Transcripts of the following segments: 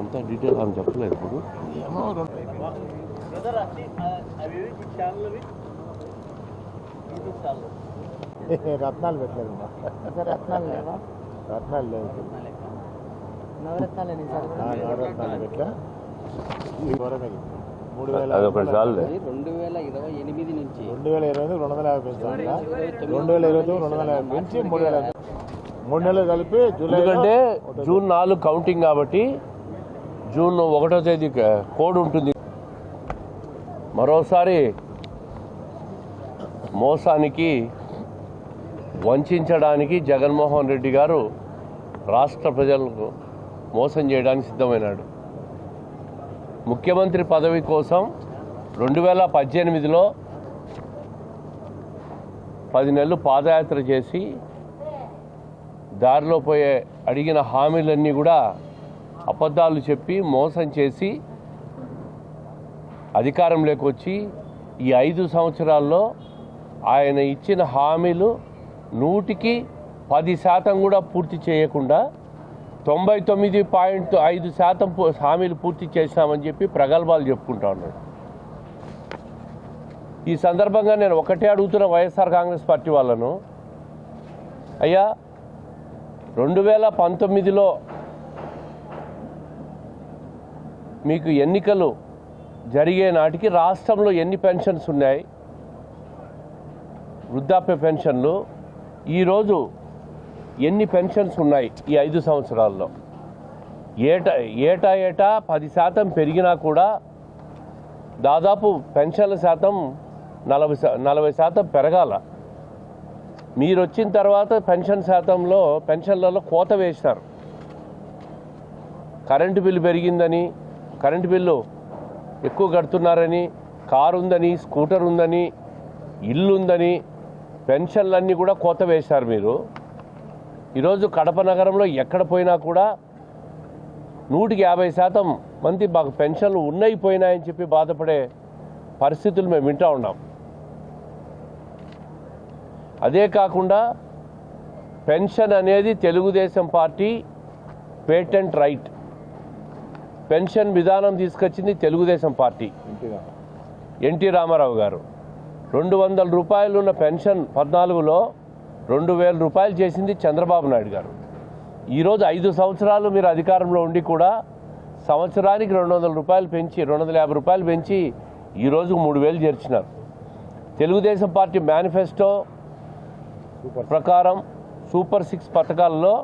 అంతా డీటెయిల్ అని చెప్పలేదు ఇప్పుడు ఏమో రత్నాలు పెట్టలేదు రత్నాలు లేవా రత్నాలు లేవు నవరత్నాలు నవరత్నాలు పెట్టా ఈ. మూడు వేల రెండు ఇరవై ఎనిమిది నుంచి రెండు వేల ఇరవై రెండు వందల యాభై పెంచాలా రెండు వేల ఇరవై తొమ్మిది రెండు వందల యాభై పెంచి మూడు వేల మూడు నెలలు కలిపి జూలై ఎందుకంటే జూన్ నాలుగు కౌంటింగ్ కాబట్టి జూన్లో ఒకటో తేదీ కోడ్ ఉంటుంది. మరోసారి మోసానికి వంచడానికి జగన్మోహన్ రెడ్డి గారు రాష్ట్ర ప్రజలకు మోసం చేయడానికి సిద్ధమైనాడు. ముఖ్యమంత్రి పదవి కోసం రెండు వేల పద్దెనిమిదిలో పది నెలలు పాదయాత్ర చేసి దారిలో పోయే అడిగిన హామీలన్నీ కూడా అబద్ధాలు చెప్పి మోసం చేసి అధికారంలోకి వచ్చి ఈ ఐదు సంవత్సరాల్లో ఆయన ఇచ్చిన హామీలు నూటికి పది శాతం కూడా పూర్తి చేయకుండా తొంభై తొమ్మిది పాయింట్ ఐదు శాతం పూ- హామీలు పూర్తి చేశామని చెప్పి ప్రగల్భాలు చెప్పుకుంటా ఉన్నాడు. ఈ సందర్భంగా నేను ఒకటే అడుగుతున్న వైఎస్ఆర్ కాంగ్రెస్ పార్టీ వాళ్ళను అయ్యా రెండు వేల పంతొమ్మిదిలో మీకు ఎన్నికలు జరిగే నాటికి రాష్ట్రంలో ఎన్ని పెన్షన్స్ ఉన్నాయి? వృద్ధాప్య పెన్షన్లు. ఈరోజు ఎన్ని పెన్షన్స్ ఉన్నాయి ఈ ఐదు సంవత్సరాల్లో? ఏటా ఏటా ఏటా పది శాతం పెరిగినా కూడా దాదాపు పెన్షన్ల శాతం నలభై నలభై శాతం పెరగాల. మీరు వచ్చిన తర్వాత పెన్షన్ శాతంలో పెన్షన్లలో కోత వేశారు. కరెంటు బిల్లు పెరిగిందని కరెంటు బిల్లు ఎక్కువ కడుతున్నారని కారు ఉందని స్కూటర్ ఉందని ఇల్లు ఉందని పెన్షన్లన్నీ కూడా కోత వేశారు మీరు. ఈరోజు కడప నగరంలో ఎక్కడ పోయినా కూడా నూటికి యాభై శాతం మంది మాకు పెన్షన్లు ఉన్నాయి పోయినాయని చెప్పి బాధపడే పరిస్థితులు మేము వింటూ ఉన్నాం. అదే కాకుండా పెన్షన్ అనేది Telugu Desam party patent right. Pension విధానం తీసుకొచ్చింది తెలుగుదేశం పార్టీ. ఎన్టీ రామారావు గారు. రెండు వందల రూపాయలు ఉన్న పెన్షన్ పద్నాలుగులో రెండు వేల రూపాయలు చేసింది చంద్రబాబు నాయుడు గారు. ఈరోజు ఐదు సంవత్సరాలు మీరు అధికారంలో ఉండి కూడా సంవత్సరానికి రెండు వందల రూపాయలు పెంచి రెండు వందల యాభై రూపాయలు పెంచి ఈరోజు మూడు వేలు చేర్చినారు. తెలుగుదేశం పార్టీ మేనిఫెస్టో ప్రకారం సూపర్ సిక్స్ పథకాల్లో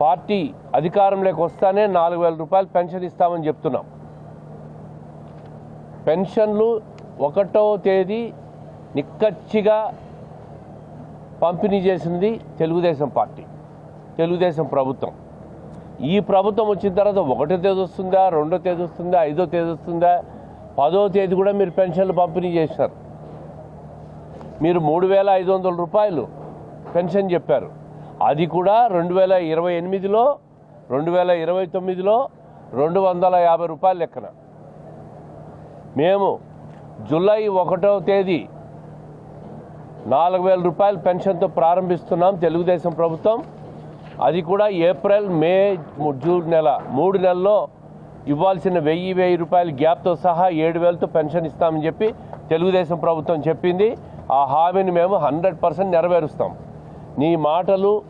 పార్టీ అధికారంలోకి వస్తానే నాలుగు వేల రూపాయలు పెన్షన్ ఇస్తామని చెప్తున్నాం. పెన్షన్లు ఒకటో తేదీ నిక్కచ్చిగా పంపిణీ చేసింది తెలుగుదేశం పార్టీ తెలుగుదేశం ప్రభుత్వం. ఈ ప్రభుత్వం వచ్చిన తర్వాత ఒకటో తేదీ వస్తుందా రెండో తేదీ వస్తుందా ఐదో తేదీ వస్తుందా పదో తేదీ కూడా మీరు పెన్షన్లు పంపిణీ చేశారు. మీరు మూడు వేల ఐదు వందల రూపాయలు పెన్షన్ చెప్పారు. అది కూడా రెండు వేల ఇరవై ఎనిమిదిలో రెండు వేల ఇరవై తొమ్మిదిలో రెండు వందల యాభై రూపాయల లెక్కన. మేము జూలై ఒకటో తేదీ నాలుగు వేల రూపాయల పెన్షన్తో ప్రారంభిస్తున్నాం తెలుగుదేశం ప్రభుత్వం. అది కూడా ఏప్రిల్ మే జూన్ నెల మూడు నెలల్లో ఇవ్వాల్సిన వెయ్యి వెయ్యి రూపాయల గ్యాప్తో సహా ఏడు వేలతో పెన్షన్ ఇస్తామని చెప్పి తెలుగుదేశం ప్రభుత్వం చెప్పింది. ఆ హామీని మేము హండ్రెడ్ పర్సెంట్ నెరవేరుస్తాం. నీ మాటలు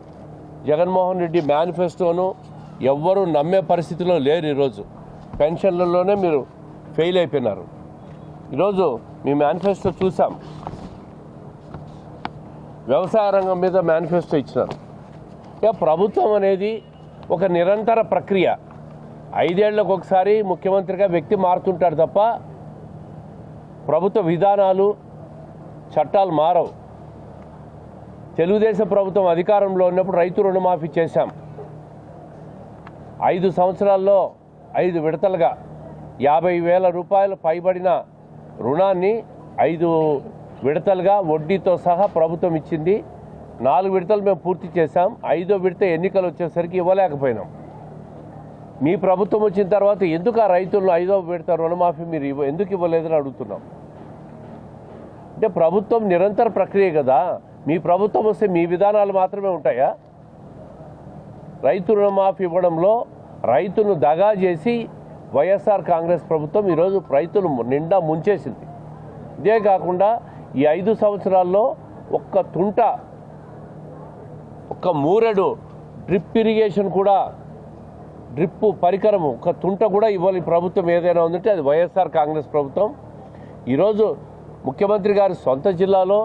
జగన్మోహన్ రెడ్డి మేనిఫెస్టోను ఎవ్వరూ నమ్మే పరిస్థితిలో లేరు ఈరోజు. పెన్షన్లలోనే మీరు ఫెయిల్ అయిపోయినారు. ఈరోజు మీ మేనిఫెస్టో చూసాం. వ్యవసాయ రంగం మీద మేనిఫెస్టో ఇచ్చినారు. ఇక ప్రభుత్వం అనేది ఒక నిరంతర ప్రక్రియ. ఐదేళ్ళకు ఒకసారి ముఖ్యమంత్రిగా వ్యక్తి మారుతుంటాడు తప్ప ప్రభుత్వ విధానాలు చట్టాలు మారవు. తెలుగుదేశం ప్రభుత్వం అధికారంలో ఉన్నప్పుడు రైతు రుణమాఫీ చేశాం. ఐదు సంవత్సరాల్లో ఐదు విడతలుగా యాభై వేల రూపాయలు పైబడిన రుణాన్ని ఐదు విడతలుగా వడ్డీతో సహా ప్రభుత్వం ఇచ్చింది. నాలుగు విడతలు మేము పూర్తి చేశాం. ఐదో విడత ఎన్నికలు వచ్చేసరికి ఇవ్వలేకపోయినాం. మీ ప్రభుత్వం వచ్చిన తర్వాత ఎందుకు ఆ రైతులను ఐదో విడత రుణమాఫీ మీరు ఇవ్వ ఎందుకు ఇవ్వలేదని అడుగుతున్నాం. అంటే ప్రభుత్వం నిరంతర ప్రక్రియ కదా. మీ ప్రభుత్వం వస్తే మీ విధానాలు మాత్రమే ఉంటాయా? రైతు రుణమాఫీ ఇవ్వడంలో రైతును దగా చేసి వైఎస్ఆర్ కాంగ్రెస్ ప్రభుత్వం ఈరోజు రైతులు నిండా ముంచేసింది. ఇదే కాకుండా ఈ ఐదు సంవత్సరాల్లో ఒక్క తుంట ఒక్క మూరెడు డ్రిప్ ఇరిగేషన్ కూడా డ్రిప్ పరికరము ఒక తుంట కూడా ఇవ్వాలి ప్రభుత్వం ఏదైనా ఉందంటే అది వైఎస్ఆర్ కాంగ్రెస్ ప్రభుత్వం. ఈరోజు ముఖ్యమంత్రి గారి సొంత జిల్లాలో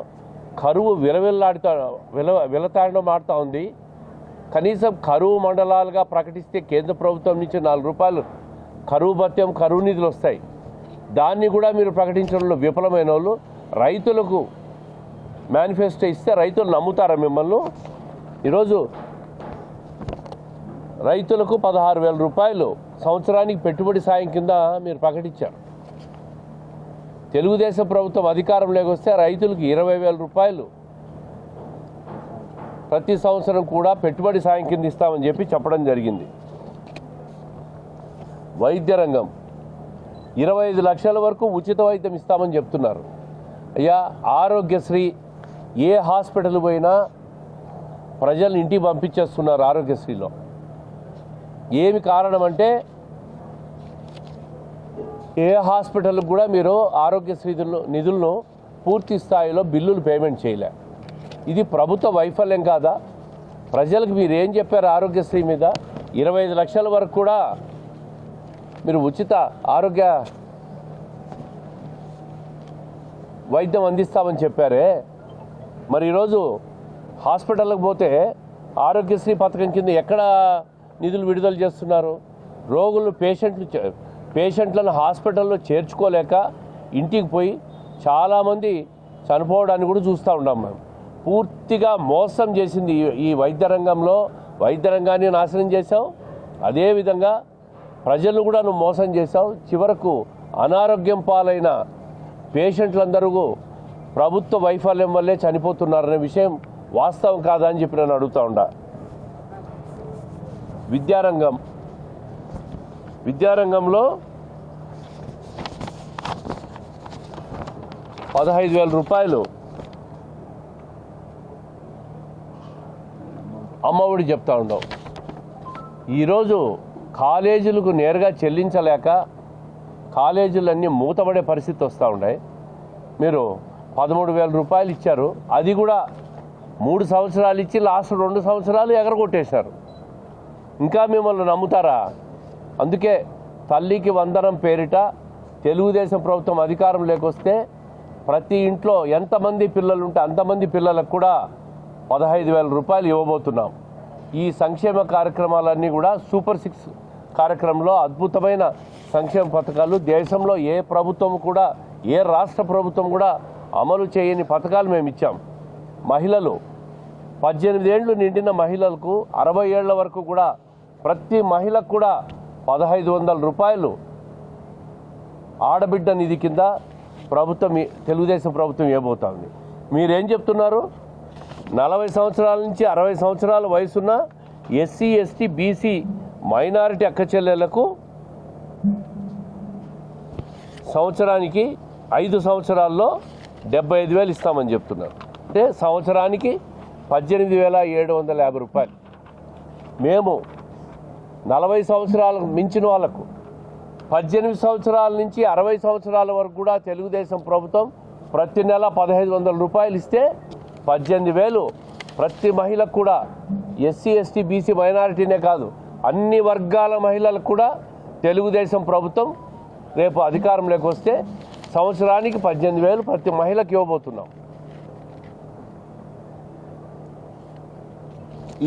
కరువు విలవిల్లాడుతా విల విలతాండం ఆడుతూ ఉంది. కనీసం కరువు మండలాలుగా ప్రకటిస్తే కేంద్ర ప్రభుత్వం నుంచి నాలుగు రూపాయలు కరువు భత్యం కరువు నిధులు వస్తాయి. దాన్ని కూడా మీరు ప్రకటించడంలో విఫలమైన వాళ్ళు రైతులకు మేనిఫెస్టో ఇస్తే రైతులు నమ్ముతారా మిమ్మల్ని? ఈరోజు రైతులకు పదహారు వేల రూపాయలు సంవత్సరానికి పెట్టుబడి సాయం కింద మీరు ప్రకటించారు. తెలుగుదేశం ప్రభుత్వం అధికారం వస్తే రైతులకు ఇరవై వేల రూపాయలు ప్రతి సంవత్సరం కూడా పెట్టుబడి సాయం కింద ఇస్తామని చెప్పి చెప్పడం జరిగింది. వైద్య రంగం ఇరవై ఐదు లక్షల వరకు ఉచిత వైద్యం ఇస్తామని చెప్తున్నారు. అయ్యా ఆరోగ్యశ్రీ ఏ హాస్పిటల్ పోయినా ప్రజల్ని ఇంటికి పంపించేస్తున్నారు ఆరోగ్యశ్రీలో. ఏమి కారణం అంటే ఏ హాస్పిటల్కి కూడా మీరు ఆరోగ్యశ్రీ నిధులను- పూర్తి స్థాయిలో బిల్లులు పేమెంట్ చేయలే. ఇది ప్రభుత్వ వైఫల్యం కాదా? ప్రజలకు మీరు ఏం చెప్పారు ఆరోగ్యశ్రీ మీద? ఇరవై ఐదు లక్షల వరకు కూడా మీరు ఉచిత ఆరోగ్య వైద్యం అందిస్తామని చెప్పారే. మరి ఈరోజు హాస్పిటల్కి పోతే ఆరోగ్యశ్రీ పథకం కింద ఎక్కడ నిధులు విడుదల చేస్తున్నారు? రోగులు పేషెంట్లు చే- పేషెంట్లను హాస్పిటల్లో చేర్చుకోలేక ఇంటికి పోయి చాలామంది చనిపోవడాన్ని కూడా చూస్తూ ఉన్నాం మేము. పూర్తిగా మోసం చేసింది ఈ- వైద్య రంగంలో. వైద్య రంగాన్ని నాశనం చేశాం. అదేవిధంగా ప్రజలను కూడా నువ్వు మోసం చేశావు. చివరకు అనారోగ్యం పాలైన పేషెంట్లందరూ ప్రభుత్వ వైఫల్యం వల్లే చనిపోతున్నారనే విషయం వాస్తవం కాదా అని చెప్పి నేను అడుగుతా ఉండా విద్యారంగం విద్యారంగంలో పదహైదు వేల రూపాయలు అమ్మఒడి చెప్తా ఉండవు ఈరోజు కాలేజీలకు నేరుగా చెల్లించలేక కాలేజీలన్నీ మూతపడే పరిస్థితి వస్తూ ఉన్నాయి మీరు పదమూడు వేల రూపాయలు ఇచ్చారు. అది కూడా మూడు సంవత్సరాలు ఇచ్చి లాస్ట్ రెండు సంవత్సరాలు ఎగరగొట్టేశారు. ఇంకా మిమ్మల్ని నమ్ముతారా? అందుకే తల్లికి వందనం పేరిట తెలుగుదేశం ప్రభుత్వం అధికారం లేకొస్తే ప్రతి ఇంట్లో ఎంతమంది పిల్లలు ఉంటే అంతమంది పిల్లలకు కూడా పదహైదు వేల రూపాయలు ఇవ్వబోతున్నాం. ఈ సంక్షేమ కార్యక్రమాలన్నీ కూడా సూపర్ సిక్స్ కార్యక్రమంలో అద్భుతమైన సంక్షేమ పథకాలు దేశంలో ఏ ప్రభుత్వం కూడా ఏ రాష్ట్ర ప్రభుత్వం కూడా అమలు చేయని పథకాలు మేము ఇచ్చాం. మహిళలు పద్దెనిమిది ఏళ్ళు నిండిన మహిళలకు అరవై ఏళ్ళ వరకు కూడా ప్రతి మహిళకు కూడా పదహైదు వందల రూపాయలు ఆడబిడ్డ నిధి కింద ప్రభుత్వం తెలుగుదేశం ప్రభుత్వం ఇవ్వబోతోంది. మీరేం చెప్తున్నారు? నలభై సంవత్సరాల నుంచి అరవై సంవత్సరాల వయసున్న ఎస్సీ ఎస్టీ బీసీ మైనారిటీ అక్కచెల్లెలకు సంవత్సరానికి ఐదు సంవత్సరాల్లో డెబ్బై ఐదు వేలు ఇస్తామని చెప్తున్నారు. అంటే సంవత్సరానికి పద్దెనిమిది వేల ఏడు వందల యాభై రూపాయలు. మేము నలభై సంవత్సరాలకు మించిన వాళ్ళకు పద్దెనిమిది సంవత్సరాల నుంచి అరవై సంవత్సరాల వరకు కూడా తెలుగుదేశం ప్రభుత్వం ప్రతి నెల పదహైదు వందల రూపాయలు ఇస్తే పద్దెనిమిది వేలు ప్రతి మహిళకు కూడా ఎస్సీ ఎస్టీ బీసీ మైనారిటీనే కాదు అన్ని వర్గాల మహిళలకు కూడా తెలుగుదేశం ప్రభుత్వం రేపు అధికారంలోకి వస్తే సంవత్సరానికి పద్దెనిమిది వేలు ప్రతి మహిళకి ఇవ్వబోతున్నాం.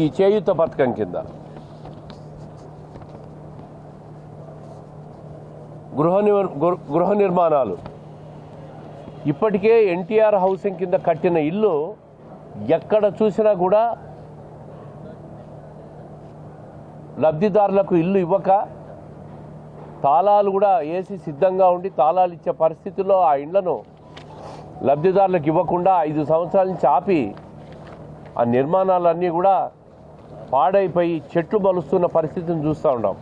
ఈ చేయుత పథకం కింద గృహ గృహ నిర్మాణాలు. ఇప్పటికే ఎన్టీఆర్ హౌసింగ్ కింద కట్టిన ఇల్లు ఎక్కడ చూసినా కూడా లబ్ధిదారులకు ఇల్లు ఇవ్వక తాళాలు కూడా వేసి సిద్ధంగా ఉండి తాళాలు ఇచ్చే పరిస్థితుల్లో ఆ ఇండ్లను లబ్ధిదారులకు ఇవ్వకుండా ఐదు సంవత్సరాల నుంచి ఆపి ఆ నిర్మాణాలన్నీ కూడా పాడైపోయి చెట్లు మలుస్తున్న పరిస్థితిని చూస్తూ ఉన్నాం.